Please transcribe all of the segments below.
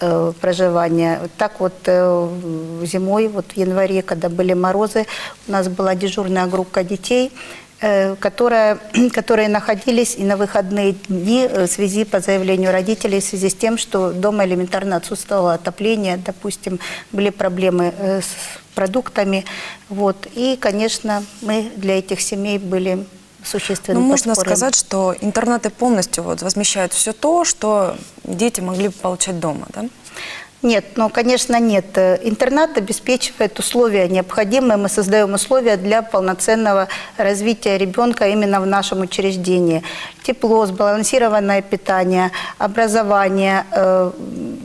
э, проживания. Так вот э, зимой, вот в январе, когда были морозы, у нас была дежурная группа детей, э, которая, которые находились и на выходные дни в связи по заявлению родителей, в связи с тем, что дома элементарно отсутствовало отопление, допустим, были проблемы с продуктами. Вот. И, конечно, мы для этих семей были существенным Ну, можно подспорьем. сказать, что интернаты полностью вот возмещают все то, что дети могли бы получать дома, да? Нет, ну, конечно, нет. Э, Интернат обеспечивает условия необходимые. Мы создаем условия для полноценного развития ребенка именно в нашем учреждении. Тепло, сбалансированное питание, образование, э,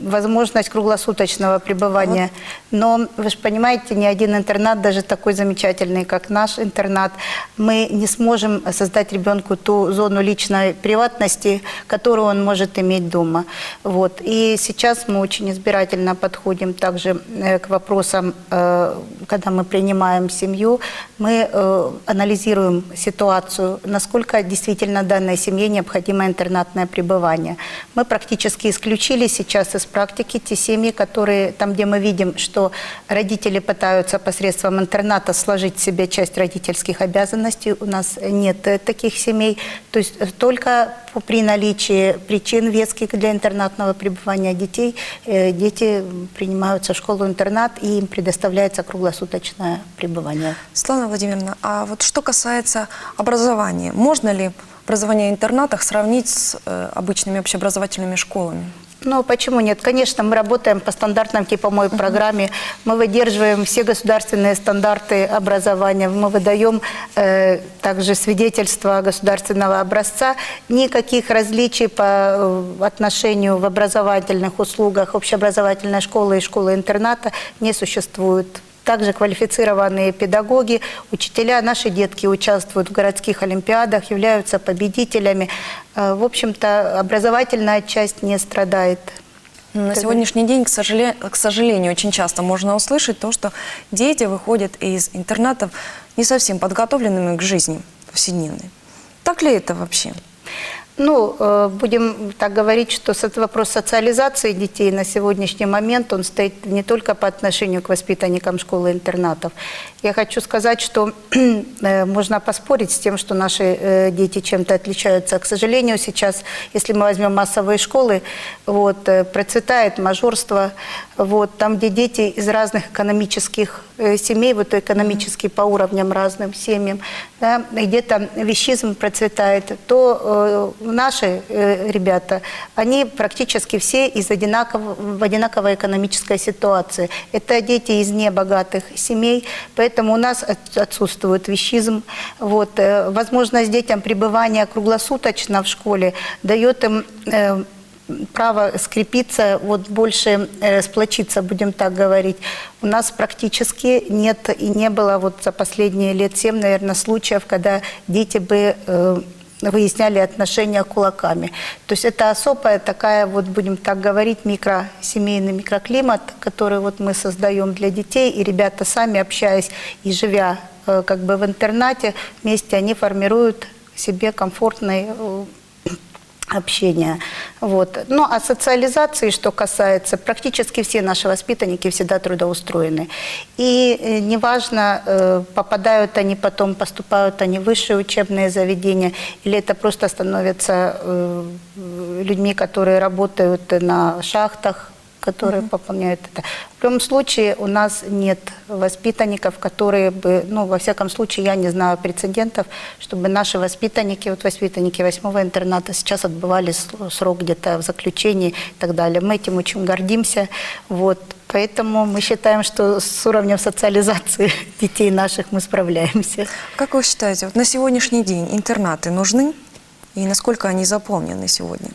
возможность круглосуточного пребывания. Но вы же понимаете, ни один интернат, даже такой замечательный, как наш интернат, мы не сможем создать ребенку ту зону личной приватности, которую он может иметь дома. Вот. И сейчас мы очень избирательно подходим также э, к вопросам, э, когда мы принимаем семью, мы э, анализируем ситуацию, насколько действительно данной семье необходимо интернатное пребывание. Мы практически исключили сейчас из практики те семьи, которые, там, где мы видим, что родители пытаются посредством интерната сложить в себе часть родительских обязанностей, у нас нет таких семей. То есть только при наличии причин веских для интернатного пребывания детей, э, дети принимаются в школу-интернат и им предоставляется круглосуточное пребывание. Светлана Владимировна, а вот что касается образования, можно ли образование в интернатах сравнить с э, обычными общеобразовательными школами? Ну, почему нет? Конечно, мы работаем по стандартной типовой программе. Мы выдерживаем все государственные стандарты образования. Мы выдаем э, также свидетельство государственного образца. Никаких различий по э, отношению в образовательных услугах общеобразовательной школы и школы-интерната не существует. Также квалифицированные педагоги, учителя, наши детки участвуют в городских олимпиадах, являются победителями. Э, В общем-то, образовательная часть не страдает. На сегодняшний день, к сожалению, к сожалению, очень часто можно услышать то, что дети выходят из интернатов не совсем подготовленными к жизни повседневной. Так ли это вообще? Ну, э, будем так говорить, что вопрос социализации детей на сегодняшний момент, он стоит не только по отношению к воспитанникам школы интернатов. Я хочу сказать, что э, можно поспорить с тем, что наши э, дети чем-то отличаются. К сожалению, сейчас, если мы возьмем массовые школы, вот, процветает мажорство, вот, там, где дети из разных экономических семей, вот экономически по уровням разным семьям, да, где-то вещизм процветает, то наши э, ребята, они практически все из одинаково, в одинаковой экономической ситуации. Это дети из небогатых семей, поэтому у нас от- отсутствует вещизм. Вот, э, возможность детям пребывания круглосуточно в школе дает им э, право скрепиться, вот больше э, сплочиться, будем так говорить. У нас практически нет и не было вот за последние лет семь, наверное, случаев, когда дети бы э, выясняли отношения кулаками. То есть это особая такая, вот будем так говорить, микросемейный микроклимат, который вот мы создаем для детей, и ребята сами, общаясь и живя э, как бы в интернате, вместе они формируют себе комфортный э, общения. Вот. Ну, а социализации, что касается, практически все наши воспитанники всегда трудоустроены. И э, неважно, э, попадают они потом, поступают они в высшие учебные заведения, или это просто становятся э, людьми, которые работают на шахтах, которые пополняют это. В любом случае у нас нет воспитанников, которые бы, ну, во всяком случае, я не знаю прецедентов, чтобы наши воспитанники, вот воспитанники восьмого интерната сейчас отбывали срок где-то в заключении и так далее. Мы этим очень гордимся, вот. Поэтому мы считаем, что с уровнем социализации детей наших мы справляемся. Как вы считаете, вот на сегодняшний день интернаты нужны? И насколько они заполнены сегодня?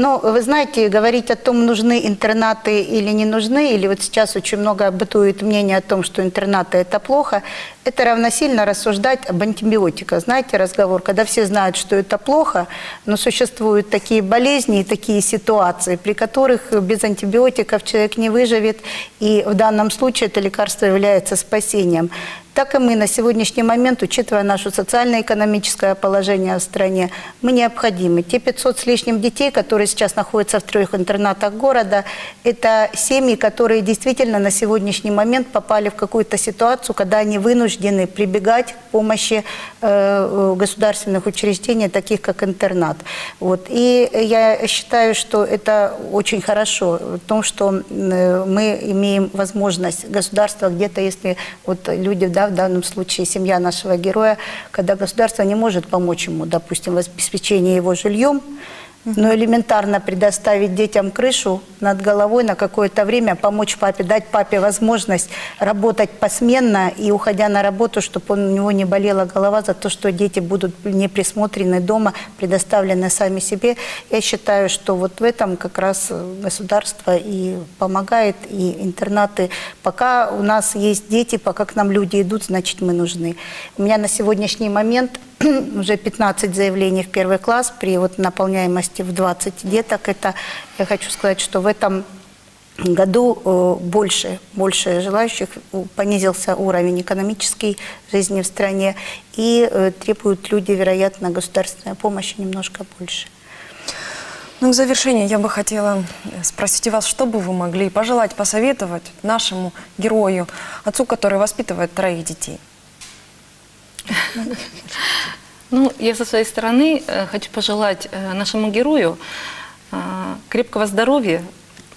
Ну, вы знаете, говорить о том, нужны интернаты или не нужны, или вот сейчас очень много бытует мнение о том, что интернаты – это плохо, это равносильно рассуждать об антибиотиках. Знаете разговор, когда все знают, что это плохо, но существуют такие болезни и такие ситуации, при которых без антибиотиков человек не выживет, и в данном случае это лекарство является спасением. Так и мы на сегодняшний момент, учитывая наше социально-экономическое положение в стране, мы необходимы. Те 500 с лишним детей, которые сейчас находятся в трех интернатах города, это семьи, которые действительно на сегодняшний момент попали в какую-то ситуацию, когда они вынуждены прибегать к помощи э, государственных учреждений, таких как интернат. Вот. И я считаю, что это очень хорошо в том, что э, мы имеем возможность государства где-то, если вот люди, да, в данном случае семья нашего героя, когда государство не может помочь ему, допустим, в обеспечении его жильем, но элементарно предоставить детям крышу над головой на какое-то время, помочь папе, дать папе возможность работать посменно и уходя на работу, чтобы у него не болела голова за то, что дети будут не присмотрены дома, предоставлены сами себе. Я считаю, что вот в этом как раз государство и помогает, и интернаты. Пока у нас есть дети, пока к нам люди идут, значит мы нужны. У меня на сегодняшний момент уже 15 заявлений в первый класс при вот наполняемости в 20 деток. Это, я хочу сказать, что в этом году э, больше, больше желающих, понизился уровень экономической жизни в стране и э, требуют люди, вероятно, государственной помощи немножко больше. Ну, к завершению я бы хотела э, спросить у вас, что бы вы могли пожелать, посоветовать нашему герою, отцу, который воспитывает троих детей? Ну, я со своей стороны э, хочу пожелать э, нашему герою э, крепкого здоровья,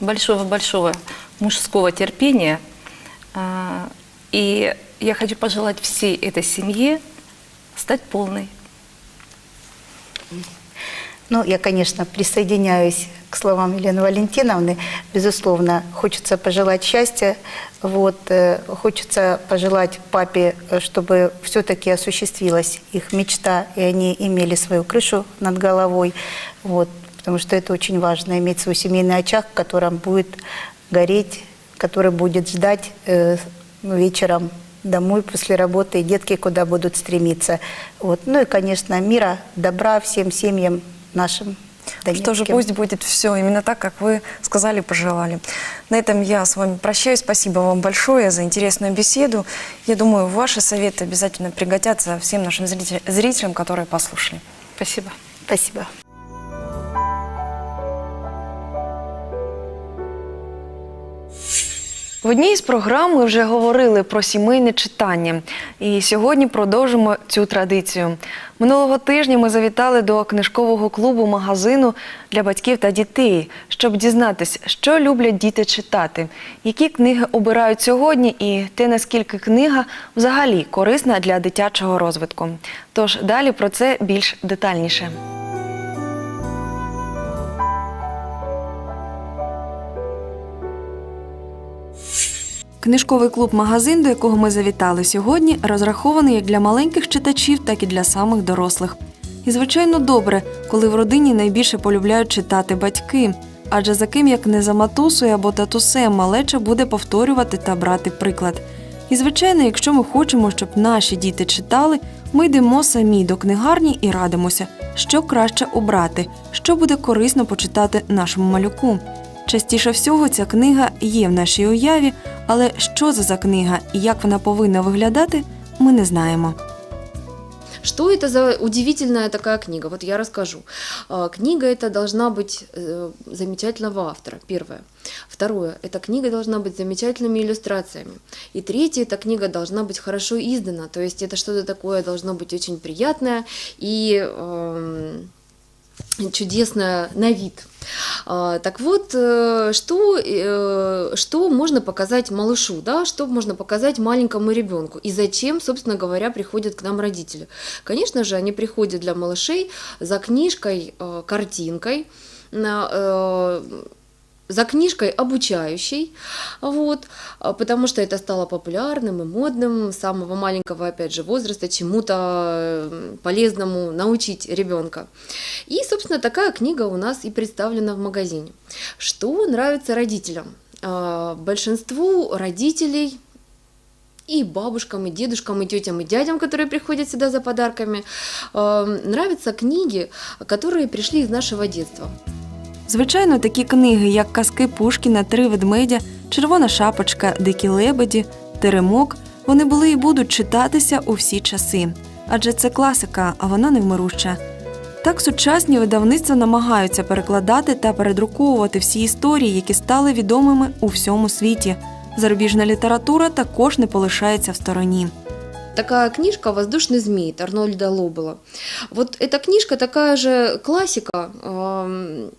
большого-большого мужского терпения. И я хочу пожелать всей этой семье стать полной. Ну, я, конечно, присоединяюсь к словам Елены Валентиновны. Безусловно, хочется пожелать счастья. Вот, э, хочется пожелать папе, э, чтобы все-таки осуществилась их мечта, и они имели свою крышу над головой. Вот, потому что это очень важно, иметь свой семейный очаг, в котором будет гореть, который будет ждать э, вечером домой после работы, и детки куда будут стремиться. Вот. Ну и, конечно, мира, добра всем семьям нашим. Что же, донецким. пусть будет все именно так, как вы сказали, пожелали. На этом я с вами прощаюсь. Спасибо вам большое за интересную беседу. Я думаю, ваши советы обязательно пригодятся всем нашим зрителям которые послушали. Спасибо. Спасибо. В одній з програм ми вже говорили про сімейне читання, і сьогодні продовжимо цю традицію. Минулого тижня ми завітали до книжкового клубу магазину для батьків та дітей, щоб дізнатись, що люблять діти читати, які книги обирають сьогодні, і те, наскільки книга взагалі корисна для дитячого розвитку. Тож далі про це більш детальніше. Книжковий клуб магазин, до якого ми завітали сьогодні, розрахований як для маленьких читачів, так і для самих дорослих. І звичайно добре, коли в родині найбільше полюбляють читати батьки. Адже за ким як не за матусою або татусем малеча буде повторювати та брати приклад. І звичайно, якщо ми хочемо, щоб наші діти читали, ми йдемо самі до книгарні і радимося, що краще обрати, що буде корисно почитати нашому малюку. Частіше всього ця книга є в нашій уяві, але що це за книга і як вона повинна виглядати, ми не знаємо. Что это за удивительная такая книга? Вот я расскажу. А, Книга эта должна быть э, замечательного автора, первое. Второе, эта книга должна быть с замечательными иллюстрациями. И третье, эта книга должна быть хорошо издана, то есть это что-то такое должно быть очень приятное и эм, чудесное на вид. А, Так вот, э, что, э, что можно показать малышу, да, что можно показать маленькому ребенку и зачем, собственно говоря, приходят к нам родители? Конечно же, они приходят для малышей за книжкой, э, картинкой, на, за книжкой обучающей, вот, а, потому что это стало популярным и модным с самого маленького, опять же, возраста чему-то полезному научить ребенка. И, собственно, такая книга у нас и представлена в магазине. Что нравится родителям? А, Большинству родителей и бабушкам, и дедушкам, и тетям, и дядям, которые приходят сюда за подарками, э, нравятся книги, которые пришли из нашего детства. Звичайно, такі книги, як казки Пушкіна, Три ведмедя, Червона шапочка, Дикі лебеді, Теремок Вони були і будуть читатися у всі часи. Адже це класика, а вона невмируща. Так сучасні видавництва намагаються перекладати та передруковувати всі історії, які стали відомими у всьому світі. Зарубіжна література також не полишається в стороні. Такая книжка «Воздушный змей» Арнольда Лобела. Вот эта книжка такая же классика эм,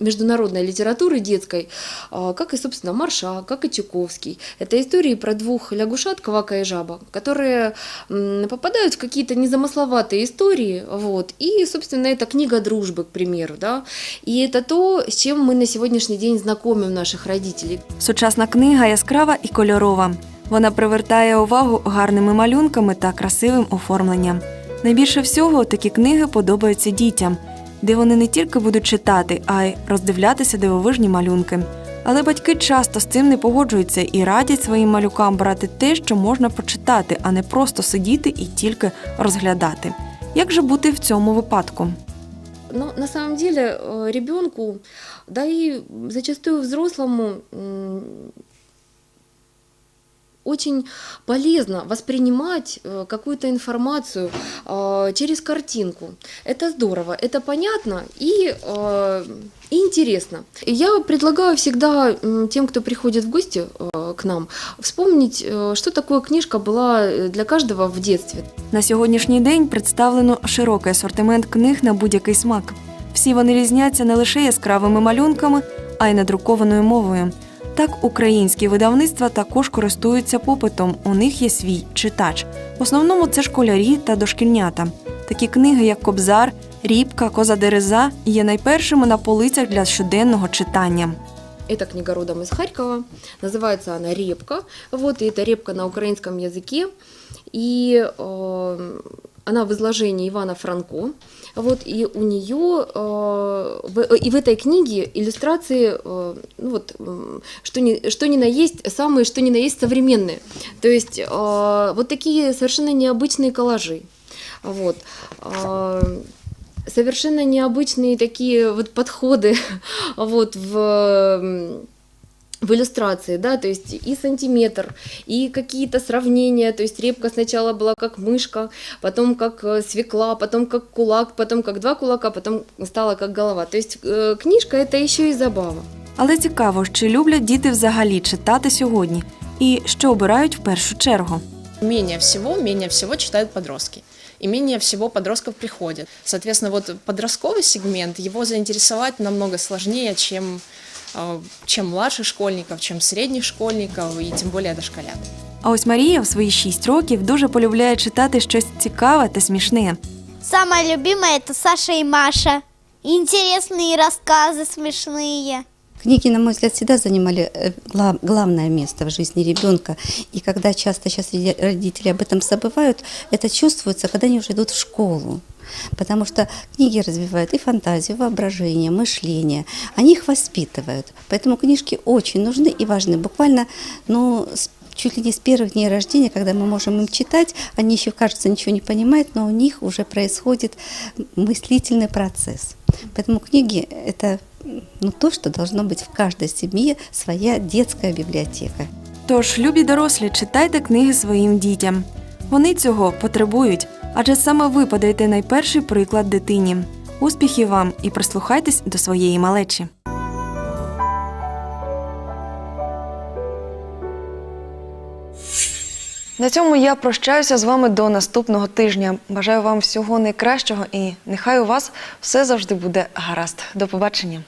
международной литературы детской, а, как и, собственно, Марша, как и Чуковский. Это истории про двух лягушат, Квака и Жаба, которые м, попадают в какие-то незамысловатые истории, вот, и, собственно, это книга дружбы, к примеру, да, и это то, с чем мы на сегодняшний день знакомим наших родителей. Сучасна книга яскрава і кольорова. Вона привертає увагу гарними малюнками та красивим оформленням. Найбільше всього такі книги подобаються дітям, Де вони не тільки будуть читати, а й роздивлятися дивовижні малюнки. Але батьки часто з цим не погоджуються і радять своїм малюкам брати те, що можна прочитати, а не просто сидіти і тільки розглядати. Як же бути в цьому випадку? Но на самом деле э, ребенку, да и зачастую взрослому очень полезно воспринимать э, какую-то информацию э, через картинку. Это здорово, это понятно и, э, и интересно. И я предлагаю всегда м, тем, кто приходит в гости э, к нам, вспомнить, э, что такое книжка была э, для каждого в детстве. На сьогоднішній день представлено широкий асортимент книг на будь-який смак. Всі вони різняться не лише яскравими малюнками, а й надрукованою мовою. Так, українські видавництва також користуються попитом. У них є свій читач. В основному це школярі та дошкільнята. Такі книги, як Кобзар, Рібка, Коза Дереза, є найпершими на полицях для щоденного читання. Это книга родом из Харькова. Называется она «Репка». Вот, и это «Репка» на украинском языке. И э, она в изложении Ивана Франко. Вот, и у нее э, в, и в этой книге иллюстрации, э, ну вот, что ни, что ни на есть, самые, что ни на есть современные. То есть э, вот такие совершенно необычные коллажи. Вот. А, совершенно необычные такие вот подходы вот в, в иллюстрации, да, то есть и сантиметр, и какие-то сравнения, то есть репка сначала была как мышка, потом как э, свекла, потом как кулак, потом как два кулака, потом стала как голова. То есть э, книжка это еще и забава. Але цікаво, чи люблять діти взагалі читати сьогодні, і що обирають в першу чергу. Менее всего, менее всего читают подростки. И менее всего подростков приходят. Соответственно, вот подростковый сегмент, его заинтересовать намного сложнее, чем, э, чем младших школьников, чем средних школьников и тем более дошколят. А ось Марія в свої шість років дуже полюбляє читати щось цікаве та смішне. Самая любимая это Саша и Маша. Интересные рассказы смешные. Книги, на мой взгляд, всегда занимали э, гла- главное место в жизни ребенка. И когда часто сейчас родители об этом забывают, это чувствуется, когда они уже идут в школу. Потому что книги развивают и фантазию, воображение, мышление. Они их воспитывают. Поэтому книжки очень нужны и важны. Буквально, ну, с- чуть ли не с первых дней рождения, когда мы можем им читать, они еще, кажется, ничего не понимают, но у них уже происходит мыслительный процесс. Поэтому книги – это ну, то, что должно быть в каждой семье своя детская библиотека. Тож, любі дорослі, читайте книги своїм дітям. Вони цього потребують, Адже саме ви подаєте найперший приклад дитині. Успіхів вам і прислухайтесь до своєї малечі. На цьому я прощаюся з вами до наступного тижня. Бажаю вам всього найкращого і нехай у вас все завжди буде гаразд. До побачення.